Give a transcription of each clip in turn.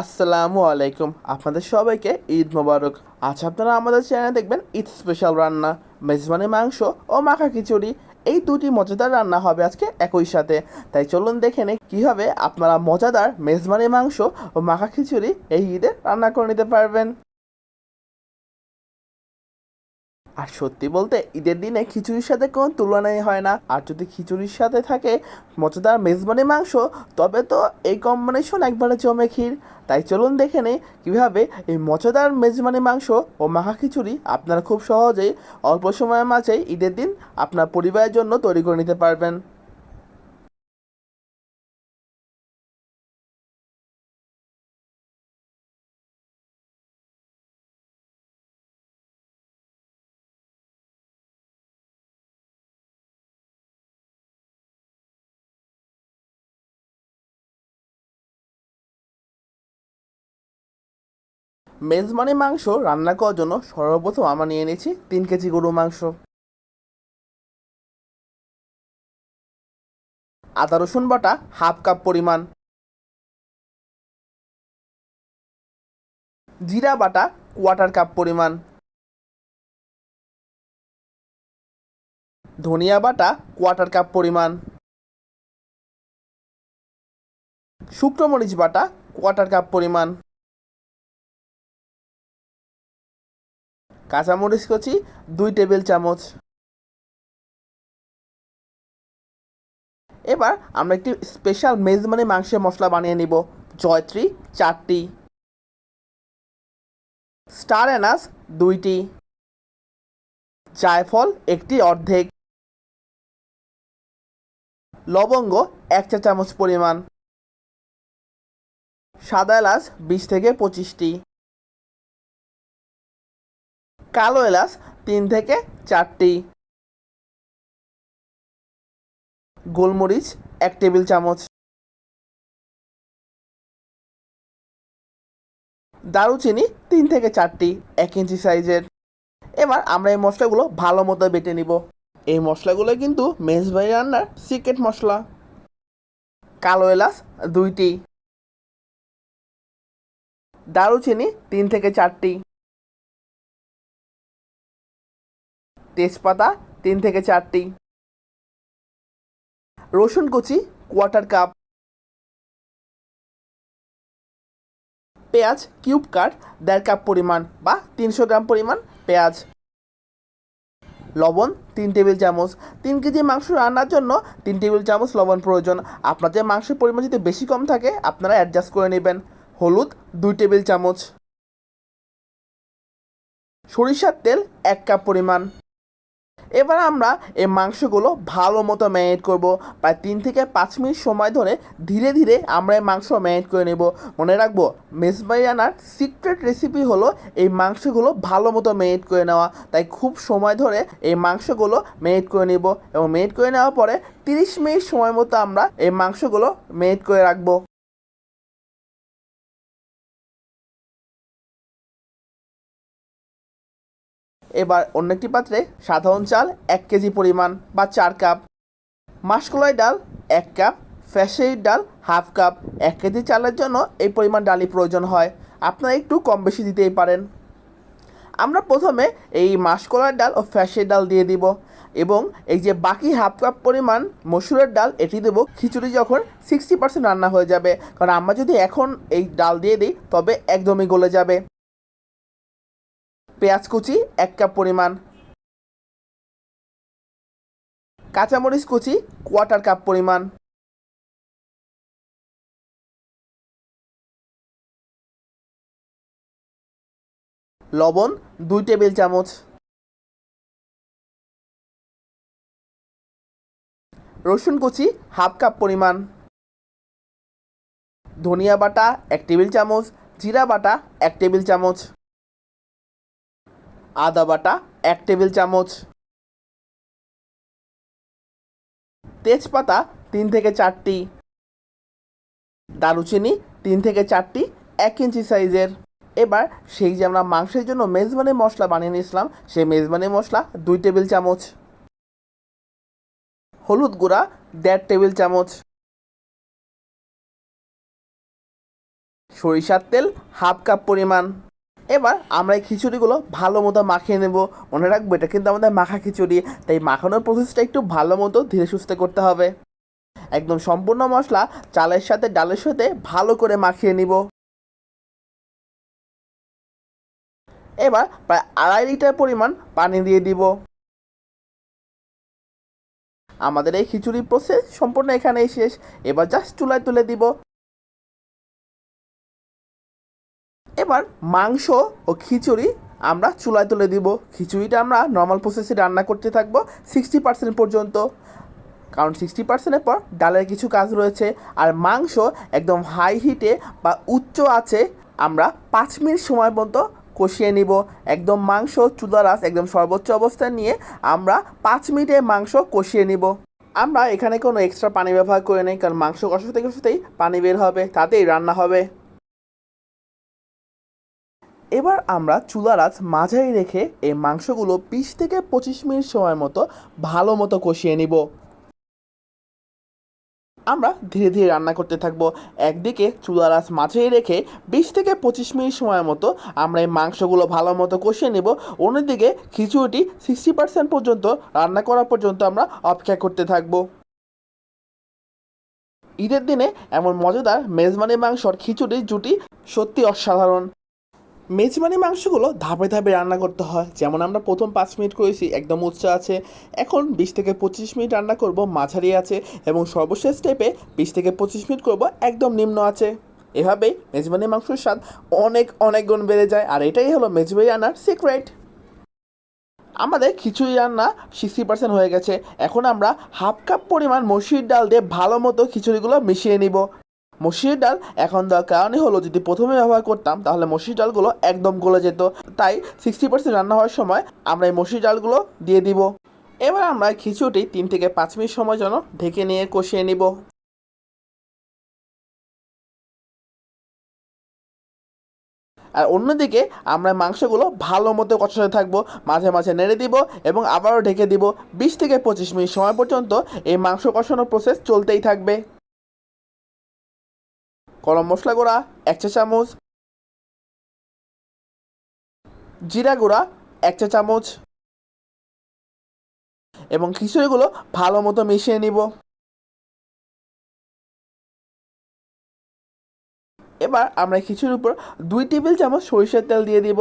আসসালামু আলাইকুম আপনাদের সবাইকে ঈদ মোবারক। আজ আপনারা আমাদের চ্যানেলে দেখবেন ঈদ স্পেশাল রান্না, মেজবানি মাংস ও মাখা খিচুড়ি। এই দুটি মজাদার রান্না হবে আজকে একই সাথে। তাই চলুন দেখে নেই কীভাবে আপনারা মজাদার মেজবানি মাংস ও মাখা খিচুড়ি এই ঈদে রান্না করে নিতে পারবেন। আর সত্যি বলতে ঈদের দিনে খিচুড়ির সাথে কোনো তুলনাই হয় না। আর যদি খিচুড়ির সাথে থাকে মজাদার মেজবানি মাংস, তবে তো এই কম্বিনেশন একবারে জমে ক্ষীর। তাই চলুন দেখে নেই কীভাবে এই মজাদার মেজবানি মাংস ও মাখা খিচুড়ি আপনারা খুব সহজেই অল্প সময়ের মাঝেই ঈদের দিন আপনার পরিবারের জন্য তৈরি করে নিতে পারবেন। মেজবানি মাংস, রান্না করার জন্য সর্বপ্রথম আমরা নিয়ে নিয়েছি তিন কেজি গরু মাংস। আদা, রসুন বাটা, হাফ কাপ পরিমাণ। জিরা বাটা কোয়ার্টার কাপ পরিমাণ। ধনিয়া বাটা কোয়ার্টার কাপ পরিমাণ। শুকনো মরিচ বাটা কোয়ার্টার কাপ পরিমাণ। কাঁচামরিচ কচি, দুই টেবিল চামচ। এবার আমরা একটি স্পেশাল মেজমানি মাংসের মশলা বানিয়ে নিব, জয়ত্রী চারটি। স্টার এনাস দুইটি। জায়ফল একটি অর্ধেক। লবঙ্গ এক চা চামচ পরিমাণ। সাদা এলাচ বিশ থেকে পঁচিশটি। কালো এলাচ তিন থেকে চারটি। গোলমরিচ এক টেবিল চামচ। দারুচিনি তিন থেকে চারটি, এক ইঞ্চি সাইজের। এবার আমরা এই মশলাগুলো ভালো মতো বেটে নিব। এই মশলাগুলো কিন্তু মেজবাই রান্নার সিক্রেট মশলা। কালো এলাচ দুইটি। দারুচিনি তিন থেকে চারটি। তেজপাতা, তিন থেকে চারটি। রসুন কুচি কোয়ার্টার কাপ পেঁয়াজ কিউব কাট দেড় কাপ পরিমাণ বা তিনশো গ্রাম পরিমাণ পেঁয়াজ। লবণ, তিন টেবিল চামচ। তিন কেজি মাংস রান্নার জন্য তিন টেবিল চামচ লবণ প্রয়োজন। আপনাদের মাংসের পরিমাণ যদি বেশি কম থাকে, আপনারা অ্যাডজাস্ট করে নেবেন। হলুদ, দুই টেবিল চামচ। সরিষার তেল, এক কাপ পরিমাণ। এবার আমরা এই মাংসগুলো ভালো মতো ম্যারিনেট করব। প্রায় তিন থেকে পাঁচ মিনিট সময় ধরে ধীরে ধীরে আমরা এই মাংস ম্যারিনেট করে নেব। মনে রাখব মেসবাই রান্নার সিক্রেট রেসিপি হলো এই মাংসগুলো ভালো মতো ম্যারিনেট করে নেওয়া। তাই খুব সময় ধরে এই মাংসগুলো ম্যারিনেট করে নেব এবং ম্যারিনেট করে নেওয়ার পরে তিরিশ মিনিট সময় মতো আমরা এই মাংসগুলো ম্যারিনেট করে রাখব। এবার অন্য একটি পাত্রে সাধারণ চাল এক কেজি পরিমাণ বা চার কাপ। মাসকলাই ডাল এক কাপ ফ্যাসের ডাল হাফ কাপ। এক কেজি চালের জন্য এই পরিমাণ ডালই প্রয়োজন হয়। আপনারা একটু কম বেশি দিতেই পারেন। আমরা প্রথমে এই মাসকলার ডাল ও ফ্যাসের ডাল দিয়ে দিব এবং এই যে বাকি হাফ কাপ পরিমাণ মসুরের ডাল, এটি দেবো খিচুড়ি যখন সিক্সটি পার্সেন্ট রান্না হয়ে যাবে। কারণ আমরা যদি এখন এই ডাল দিয়ে দিই, তবে একদমই গলে যাবে। পেঁয়াজ কুচি, এক কাপ পরিমাণ কাঁচামরিচ কুচি কোয়াটার কাপ পরিমাণ লবণ, দুই টেবিল চামচ রসুন কুচি, হাফ কাপ পরিমাণ ধনিয়া বাটা, এক টেবিল চামচ, জিরা বাটা, এক টেবিল চামচ আদা বাটা, এক টেবিল চামচ। তেজপাতা তিন থেকে চারটি। দারুচিনি তিন থেকে চারটি, এক ইঞ্চি সাইজের। এবার সেই যে আমরা মাংসের জন্য মেজবানি মশলা বানিয়ে নিয়েছিলাম, সেই মেজবানি মশলা দুই টেবিল চামচ। হলুদ গুঁড়া দেড় টেবিল চামচ। সরিষার তেল হাফ কাপ পরিমাণ। এবার আমরা এই খিচুড়িগুলো ভালো মতো মাখিয়ে নেব। মনে রাখব এটা কিন্তু আমাদের মাখা খিচুড়ি, তাই মাখানোর প্রসেসটা একটু ভালো মতো ধীরে সুস্থে করতে হবে। একদম সম্পূর্ণ মশলা চালের সাথে, ডালের সাথে ভালো করে মাখিয়ে নিব। এবার প্রায় আড়াই লিটার পরিমাণ পানি দিয়ে দিব। আমাদের এই খিচুড়ি প্রসেস সম্পূর্ণ এখানেই শেষ। এবার জাস্ট চুলায় তুলে দিব। এবার মাংস ও খিচুড়ি আমরা চুলায় তুলে দিব। খিচুড়িটা আমরা নর্মাল প্রসেসে রান্না করতে থাকব সিক্সটি পার্সেন্ট পর্যন্ত। কারণ সিক্সটি পার্সেন্টের পর ডালের কিছু কাজ রয়েছে। আর মাংস একদম হাই হিটে বা উচ্চ আছে, আমরা পাঁচ মিনিট সময় পর্যন্ত কষিয়ে নিব। একদম মাংস চুলার আঁচ একদম সর্বোচ্চ অবস্থায় নিয়ে আমরা পাঁচ মিনিটে মাংস কষিয়ে নিব। আমরা এখানে কোনো এক্সট্রা পানি ব্যবহার করে নেই, কারণ মাংস কষাতে কষাতেই পানি বের হবে, তাতেই রান্না হবে। এবার আমরা চুলার আঁচ মাঝারি রেখে এই মাংসগুলো বিশ থেকে পঁচিশ মিনিট সময় মতো ভালো মতো কষিয়ে নিব। আমরা ধীরে ধীরে রান্না করতে থাকব। একদিকে চুলার আঁচ মাঝারি রেখে বিশ থেকে পঁচিশ মিনিট সময় মতো আমরা এই মাংসগুলো ভালো মতো কষিয়ে নেব। অন্যদিকে খিচুড়িটি সিক্সটি পার্সেন্ট পর্যন্ত রান্না করা পর্যন্ত আমরা অপেক্ষা করতে থাকব। ঈদের দিনে এমন মজাদার মেজবানি মাংসর খিচুড়ির জুটি সত্যি অসাধারণ। মেজবানি মাংসগুলো ধাপে ধাপে রান্না করতে হয়। যেমন আমরা প্রথম পাঁচ মিনিট করেছি, একদম উচ্চ আছে। এখন বিশ থেকে পঁচিশ মিনিট রান্না করব, মাঝারি আছে এবং সর্বশেষ স্টেপে বিশ থেকে পঁচিশ মিনিট করব, একদম নিম্ন আছে। এভাবেই মেজবানি মাংসের স্বাদ অনেক অনেক গুণ বেড়ে যায় আর এটাই হলো মেজবানি রান্নার সিক্রেট আমাদের খিচুড়ি রান্না সিক্সটি পার্সেন্ট হয়ে গেছে। এখন আমরা হাফ কাপ পরিমাণ মসুর ডাল দিয়ে ভালো মতো খিচুড়িগুলো মিশিয়ে নিব। মসুর ডাল এখন দেওয়ার কারণে হলো যদি প্রথমে ব্যবহার করতাম, তাহলে মসুর ডালগুলো একদম গলে যেত। তাই সিক্সটি পার্সেন্ট রান্না হওয়ার সময় আমরা এই মসুর ডালগুলো দিয়ে দিব। এবার আমরা খিচুড়ি তিন থেকে পাঁচ মিনিট সময় যেন ঢেকে নিয়ে কষিয়ে নিব। আর অন্যদিকে আমরা মাংসগুলো ভালো মতো কষাতে থাকব, মাঝে মাঝে নেড়ে দিব এবং আবারও ঢেকে দিব। বিশ থেকে পঁচিশ মিনিট সময় পর্যন্ত এই মাংস কষানোর প্রসেস চলতেই থাকবে। গরম মশলা গুঁড়া, এক চা চামচ। জিরা গুঁড়া, এক চা চামচ। এবং খিচুড়িগুলো ভালো মতো মিশিয়ে নিব। এবার আমরা খিচুড়ির উপর দুই টেবিল চামচ সরিষার তেল দিয়ে দিব।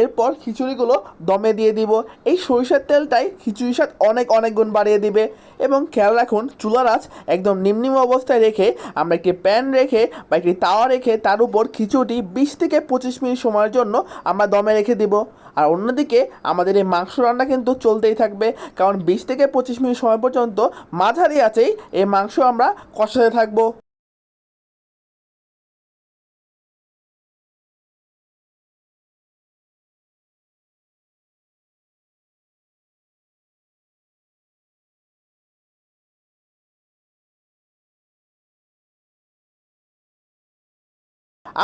এরপর খিচুড়িগুলো দমে দিয়ে দিব। এই সরিষার তেলটাই খিচুড়ির স্বাদ অনেক অনেক গুণ বাড়িয়ে দিবে এবং খেয়াল রাখুন, চুলার আঁচ একদম নিম্নিম অবস্থায় রেখে আমরা একটি প্যান রেখে বা একটি তাওয়া রেখে তার উপর খিচুড়ি বিশ থেকে পঁচিশ মিনিট সময়ের জন্য আমরা দমে রেখে দিব। আর অন্যদিকে আমাদের এই মাংস রান্না কিন্তু চলতেই থাকবে, কারণ বিশ থেকে পঁচিশ মিনিট সময় পর্যন্ত মাঝারি আছেই এই মাংস আমরা কষাতে থাকব।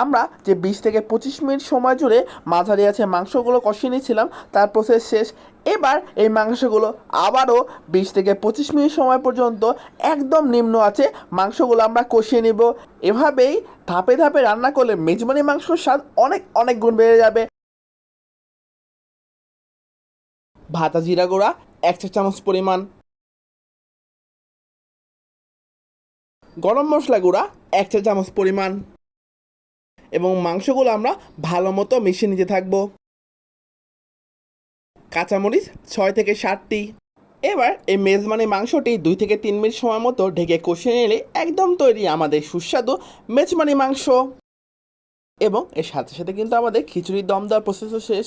আমরা যে বিশ থেকে পঁচিশ মিনিট সময় জুড়ে মাঝারি আছে মাংসগুলো কষিয়ে নিয়েছিলাম, তার প্রসেস শেষ। এবার এই মাংসগুলো আবারও বিশ থেকে পঁচিশ মিনিট সময় পর্যন্ত একদম নিম্ন আছে, মাংসগুলো আমরা কষিয়ে নিব। এভাবেই ধাপে ধাপে রান্না করলে মেজবানি মাংসর স্বাদ অনেক অনেক গুণ বেড়ে যাবে। ভাতা জিরা গুঁড়া, এক চা চামচ পরিমাণ। গরম মশলা গুঁড়া, এক চা চামচ পরিমাণ। এবং মাংসগুলো আমরা ভালো মতো মিশিয়ে নিতে থাকব। কাঁচামরিচ ছয় থেকে সাতটি। এবার এই মেজমানি মাংসটি দুই থেকে তিন মিনিট সময় মতো ঢেকে কষিয়ে নিলে একদম তৈরি আমাদের সুস্বাদু মেজমানি মাংস। এবং এর সাথে সাথে কিন্তু আমাদের খিচুড়ির দম দেওয়ার প্রসেসও শেষ।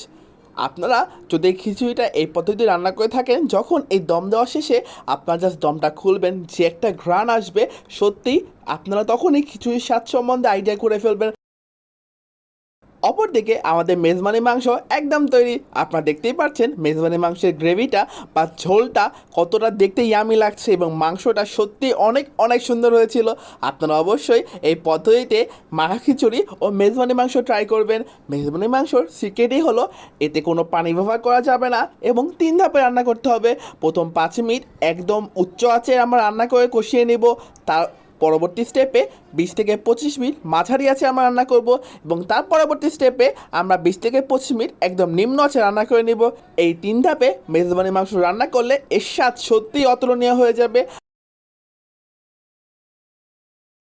আপনারা যদি এই খিচুড়িটা এই পদ্ধতি রান্না করে থাকেন, যখন এই দম দেওয়া শেষে আপনারা জাস্ট দমটা খুলবেন, যে একটা ঘ্রাণ আসবে, সত্যি আপনারা তখন এই খিচুড়ির স্বাদ সম্বন্ধে আইডিয়া করে ফেলবেন। অপরদিকে আমাদের মেজবানি মাংস একদম তৈরি। আপনারা দেখতেই পাচ্ছেন মেজবানি মাংসের গ্রেভিটা বা ঝোলটা কতটা দেখতে ইয়ামি লাগছে এবং মাংসটা সত্যি অনেক অনেক সুন্দর হয়েছিল। আপনারা অবশ্যই এই পদ্ধতিতে মাখা খিচুড়ি ও মেজবানি মাংস ট্রাই করবেন। মেজবানি মাংসর সিক্রেটই হলো, এতে কোনো পানি ব্যবহার করা যাবে না এবং তিন ধাপে রান্না করতে হবে। প্রথম পাঁচ মিনিট একদম উচ্চ আছে আমরা রান্না করে কষিয়ে নেব। তার পরবর্তী স্টেপে বিশ থেকে পঁচিশ মিনিট মাঝারি আছে আমরা রান্না করব এবং তার পরবর্তী স্টেপে আমরা বিশ থেকে পঁচিশ মিনিট একদম নিম্ন আছে রান্না করে নিব। এই তিন ধাপে মেজবানি মাংস রান্না করলে এর স্বাদ সত্যিই অতুলনীয় হয়ে যাবে।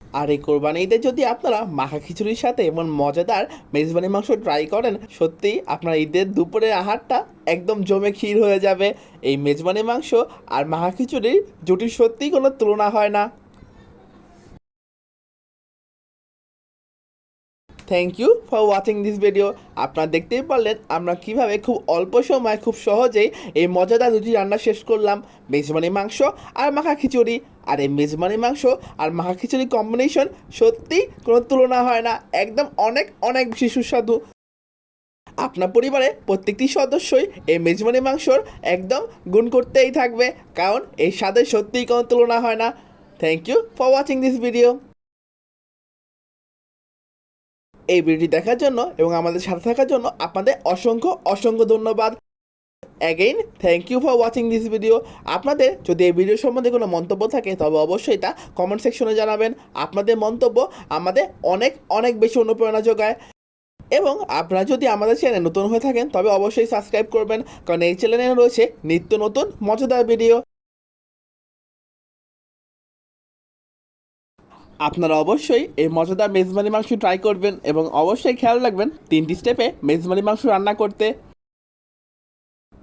আর এই কোরবানি ঈদে যদি আপনারা মাখা খিচুড়ির সাথে এমন মজাদার মেজবানি মাংস ট্রাই করেন, সত্যিই আপনার ঈদের দুপুরের আহারটা একদম জমে ক্ষীর হয়ে যাবে। এই মেজবানি মাংস আর মাখা খিচুড়ির জুটির সত্যিই কোনো তুলনা হয় না। Thank you for watching this video আপনারা দেখতেই পারলেন, আমরা কীভাবে খুব অল্প সময় খুব সহজেই এই মজাদার দুটি রান্না শেষ করলাম। মেজমানি মাংস আর মাখা খিচুড়ি। আর এই মেজমানি মাংস আর মাখা খিচুড়ি কম্বিনেশন সত্যি কোনো তুলনা হয় না, একদম অনেক অনেক বেশি সুস্বাদু। আপনার পরিবারে প্রত্যেকটি সদস্যই এই মেজমানি মাংসর একদম গুণ করতেই থাকবে, কারণ এই স্বাদের সত্যিই কোনো তুলনা হয় না। Thank you for watching this video এই ভিডিওটি দেখার জন্য এবং আমাদের সাথে থাকার জন্য আপনাদের অসংখ্য অসংখ্য ধন্যবাদ। Again thank you for watching this video আপনাদের যদি এই ভিডিও সম্বন্ধে কোনো মন্তব্য থাকে, তবে অবশ্যই তা কমেন্ট সেকশনে জানাবেন। আপনাদের মন্তব্য আমাদের অনেক অনেক বেশি অনুপ্রেরণা যোগায়। এবং আপনারা যদি আমাদের চ্যানেল নতুন হয়ে থাকেন, তবে অবশ্যই সাবস্ক্রাইব করবেন। কারণ এই চ্যানেলে রয়েছে নিত্য নতুন, মজাদার ভিডিও আপনারা অবশ্যই এই মজাদার মেজবানি মাংস ট্রাই করবেন এবং অবশ্যই খেয়াল রাখবেন, তিনটি স্টেপে মেজবানি মাংস রান্না করতে।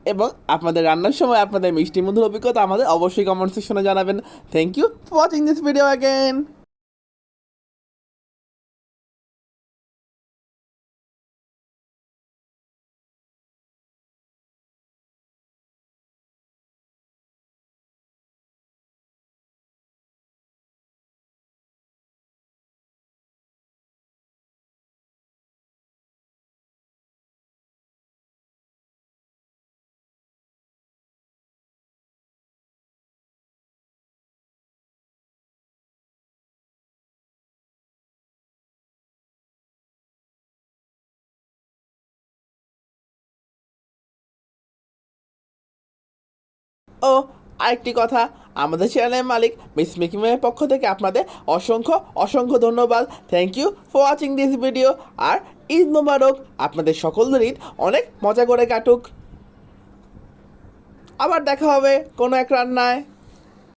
এবং আপনাদের রান্নার সময় আপনাদের মিষ্টি মধুর অভিজ্ঞতা আমাদের অবশ্যই কমেন্ট সেকশনে জানাবেন। Thank you for watching this video again ও, আরেকটি কথা। আমাদের চ্যানেলের মালিক মিস মিকিমের পক্ষ থেকে আপনাদের অসংখ্য অসংখ্য ধন্যবাদ। Thank you for watching this video আর ঈদ মোবারক। আপনাদের সকলের ঈদ অনেক মজা করে কাটুক। আবার দেখা হবে কোনো এক রান্নায়।